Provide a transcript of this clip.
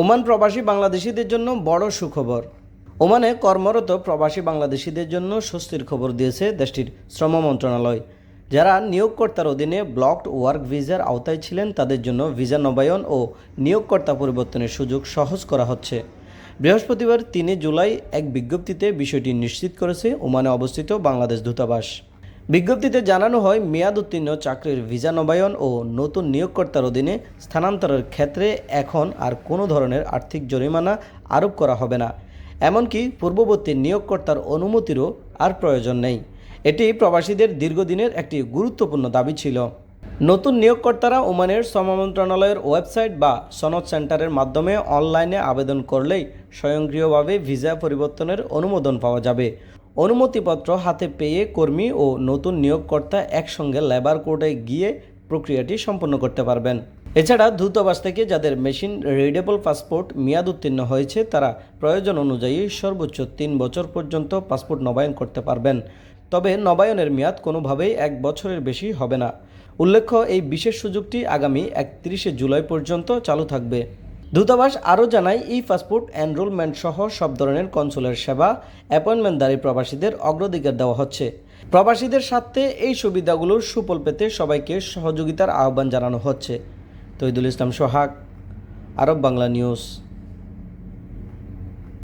Oman প্রবাসী বাংলাদেশিদের জন্য বড় সুখবর। ওমানে কর্মরত প্রবাসী বাংলাদেশিদের জন্য স্বস্তির খবর দিয়েছে দেশটির শ্রম মন্ত্রণালয়। যারা নিয়োগকর্তার অধীনে ব্লকড ওয়ার্ক ভিসার আওতায় ছিলেন, তাদের জন্য ভিসা নবায়ন ও নিয়োগকর্তা পরিবর্তনের সুযোগ সহজ করা হচ্ছে। বৃহস্পতিবার তিনে জুলাই এক বিজ্ঞপ্তিতে বিষয়টি নিশ্চিত করেছে ওমানে অবস্থিত বাংলাদেশ দূতাবাস। বিজ্ঞপ্তিতে জানানো হয়, মেয়াদ উত্তীর্ণ চাকরির ভিসা নবায়ন ও নতুন নিয়োগকর্তার অধীনে স্থানান্তরের ক্ষেত্রে এখন আর কোনো ধরনের আর্থিক জরিমানা আরোপ করা হবে না। এমনকি পূর্ববর্তী নিয়োগকর্তার অনুমতিরও আর প্রয়োজন নেই। এটি প্রবাসীদের দীর্ঘদিনের একটি গুরুত্বপূর্ণ দাবি ছিল। নতুন নিয়োগকর্তারা ওমানের শ্রম মন্ত্রণালয়ের ওয়েবসাইট বা সনদ সেন্টারের মাধ্যমে অনলাইনে আবেদন করলেই স্বয়ংক্রিয়ভাবে ভিসা পরিবর্তনের অনুমোদন পাওয়া যাবে। অনুমতিপত্র হাতে পেয়ে কর্মী ও নতুন নিয়োগকর্তা একসঙ্গে লেবার কোর্টে গিয়ে প্রক্রিয়াটি সম্পন্ন করতে পারবেন। এছাড়া দূতাবাস থেকে যাদের মেশিন রিডেবল পাসপোর্ট মেয়াদ উত্তীর্ণ হয়েছে, তারা প্রয়োজন অনুযায়ী সর্বোচ্চ তিন বছর পর্যন্ত পাসপোর্ট নবায়ন করতে পারবেন। তবে নবায়নের মেয়াদ কোনোভাবেই এক বছরের বেশি হবে না। উল্লেখ্য, এই বিশেষ সুযোগটি আগামী একত্রিশে জুলাই পর্যন্ত চালু থাকবে। দূতাবাস আরও জানায়, ই পাসপোর্ট, এনরোলমেন্ট সহ সব ধরনের কনসুলার সেবা অ্যাপয়েন্টমেন্টদারী প্রবাসীদের অগ্রাধিকার দেওয়া হচ্ছে। প্রবাসীদের স্বার্থে এই সুবিধাগুলোর সুফল পেতে সবাইকে সহযোগিতার আহ্বান জানানো হচ্ছে। Taidul Islam Sohag, Arab Bangla news.